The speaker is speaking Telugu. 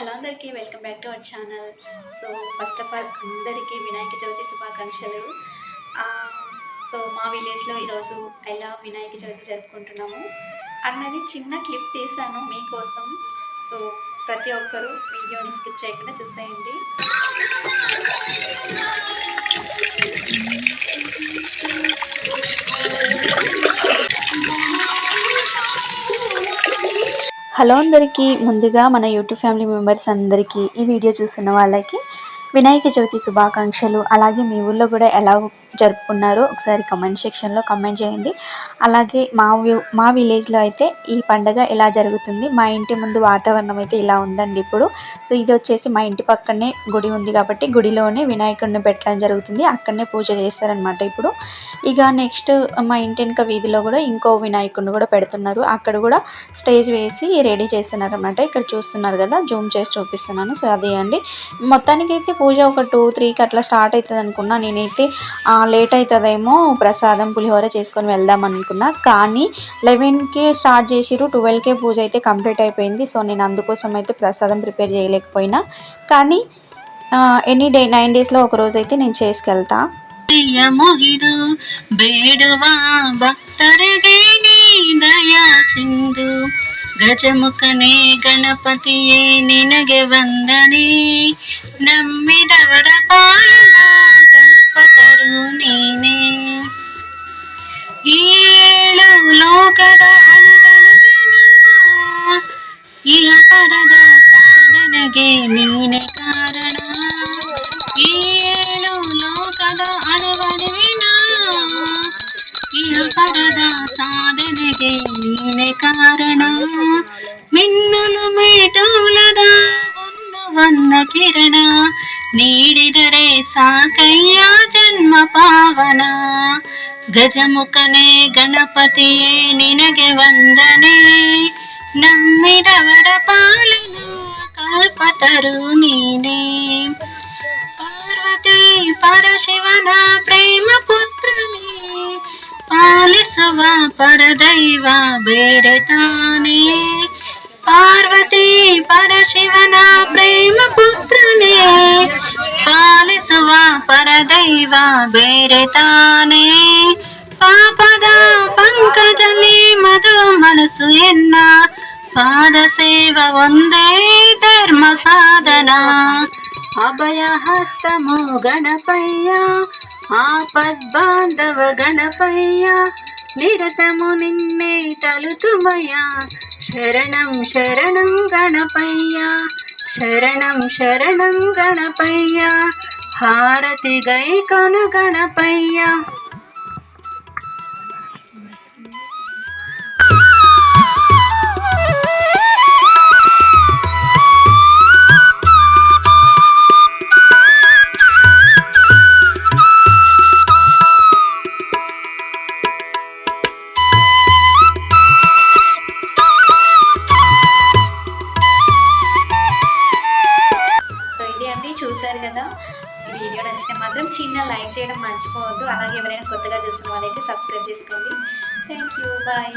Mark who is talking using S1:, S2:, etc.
S1: హలో అందరికీ welcome back to our channel. So first of all అందరికీ వినాయక చవితి శుభాకాంక్షలు. సో మా విలేజ్లో ఈరోజు ఎలా వినాయక చవితి జరుపుకుంటున్నాము అన్నది చిన్న క్లిప్ తీసాను మీకోసం. సో ప్రతి ఒక్కరూ వీడియోని స్కిప్ చేయకుండా చూసేయండి. హలో అందరికీ ముందుగా మన యూట్యూబ్ ఫ్యామిలీ మెంబర్స్ అందరికీ ఈ వీడియో చూస్తున్న వాళ్ళకి వినాయక చవితి శుభాకాంక్షలు. అలాగే మీ ఊళ్ళో కూడా ఎలా జరుపుకున్నారో ఒకసారి కమెంట్ సెక్షన్లో కమెంట్ చేయండి. అలాగే మా మా విలేజ్లో అయితే ఈ పండగ ఎలా జరుగుతుంది? మా ఇంటి ముందు వాతావరణం అయితే ఇలా ఉందండి ఇప్పుడు. సో ఇది వచ్చేసి మా ఇంటి పక్కనే గుడి ఉంది కాబట్టి గుడిలోనే వినాయకుడిని పెట్టడం జరుగుతుంది. అక్కడనే పూజ చేస్తారనమాట ఇప్పుడు. ఇక నెక్స్ట్ మా ఇంటి వెనుక వీధిలో కూడా ఇంకో వినాయకుడిని కూడా పెడుతున్నారు. అక్కడ కూడా స్టేజ్ వేసి రెడీ చేస్తున్నారు అనమాట ఇక్కడ చూస్తున్నారు కదా జూమ్ చేసి చూపిస్తున్నాను. సో అదే అండి. మొత్తానికి అయితే పూజ ఒక టూ త్రీకి అట్లా స్టార్ట్ అవుతుంది అనుకున్నా నేనైతే లేట్ అవుతుందేమో ప్రసాదం పులిహోర చేసుకొని వెళ్దాం అనుకున్నా కానీ లెవెన్కి స్టార్ట్ చేసిరు ట్వెల్వ్కే పూజ అయితే కంప్లీట్ అయిపోయింది సో నేను అందుకోసం అయితే ప్రసాదం ప్రిపేర్ చేయలేకపోయినా కానీ ఎనీ డే నైన్ డేస్లో ఒక రోజు అయితే నేను చేసుకెళ్తా
S2: ಮುಗಿದು ಬೇಡುವ ಭಕ್ತರಿಗೆ ನೀ ದಯಾ ಸಿಂಧು ಗಜಮುಖನೇ ಗಣಪತಿಯೇ, ನಿನಗೆ ವಂದನೆ. ನಂಬಿದವರ ಪಾಲನ ಗಣಪತರು ನೀನೆ. ಏಳು ಲೋಕದ ಇಹ ಪರದ ಸಾಧನೆಗೆ ನೀನೆ ಕಾರಣ. ಏಳು ಲೋಕದ ಒಂದು ವನ್ನ ಕಿರಣ ನೀಡಿದರೆ ಸಾಕಯ್ಯ ಜನ್ಮ ಪಾವನ. ಗಜಮುಖನೇ ಗಣಪತಿಯೇ, ನಿನಗೆ ವಂದನೆ. ನಮ್ಮಿದವರ ಪಾಲನ ಕಲ್ಪತರು ನೀನೇ. ಪಾರ್ವತಿ ಪರಶಿವನ ಪ್ರೇಮ ಪುತ್ರನೇ, ಪಾಲಿಸುವ ಪರದೈವ ಬೇರೆ ತಾನೇ. ಪಾರ್ವತಿ ಪರಶಿವನ ಪ್ರೇಮ ಪುತ್ರನೇ ಪಾಲಿಸುವ ಪರದೈವ ಬೇರೆ ತಾನೇ ಪಾಪದ ಪಂಕಜಲಿ ಮಧು ಮನಸ್ಸು ಎನ್ನ ಪಾದ ಸೇವ ಒಂದೇ ಧರ್ಮ ಸಾಧನ ಅಭಯ ಹಸ್ತಮು ಗಣಪಯ್ಯ ఆపద్బాంధవ గణపయ్య నిరతము నిన్నే తలుతుమయ్య. శరణం శరణం గణపయ్య. శరణం శరణం గణపయ్య. హారతి గై కను గణపయ్య.
S1: మాత్రం చిన్న లైక్ చేయడం మర్చిపోవద్దు. అలాగే ఎవరైనా కొత్తగా చూసిన వాళ్ళైతే సబ్స్క్రైబ్ చేసుకోండి. Thank you bye